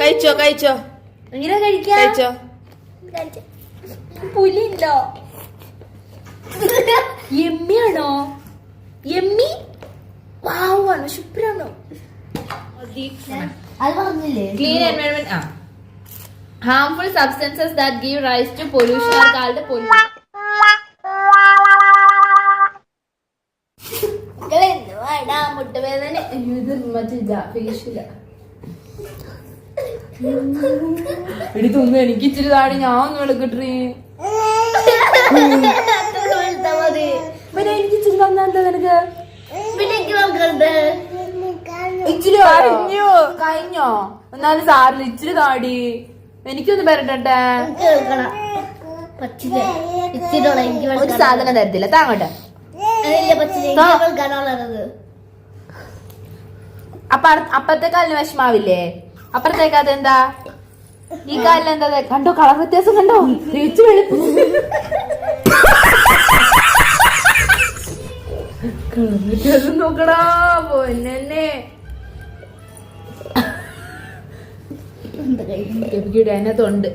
കഴിച്ചോ കഴിച്ചോ. കഴിച്ചോ. പുലിണ്ടോ? എമ്മിയാണോ? എമ്മി? വാവാണോ ശുഭ്രാണോ? അത് പറഞ്ഞില്ലേ? ക്ലീൻ എൻവയോൺമെന്റ് ആ. Harmful substances that give rise to pollution called pollution മുട്ടുവേദന. ഇത് ഫേഷ്യല. എടി തോന്നുന്നു എനിക്ക് ഇച്ചിരി താടി. ഞാൻ ഒന്ന് വിളക്കിട്ടേ പിന്നെ എനിക്ക് ഇച്ചിരി തന്നാ എന്താ നിനക്ക്? ഇച്ചിരി കഴിഞ്ഞോ? കഴിഞ്ഞോ? എന്നാലും സാറിന് ഇച്ചിരി താടി. എനിക്കൊന്ന് പെരട്ടെ ഒരു സാധനം തരത്തില്ല. താങ്ങട്ടെ അപ്പൊ അപ്പത്തെ കാലിന് വിഷമാവില്ലേ? അപ്പുറത്തേക്ക് അതെന്താ ഈ കാലിന് എന്താ കണ്ടോ കളർ വ്യത്യാസം കണ്ടോ? തിരിച്ചു വെളുപ്പ്. കളർ വ്യത്യാസം നോക്കടാ പൊന്നെ അതിനകത്തുണ്ട്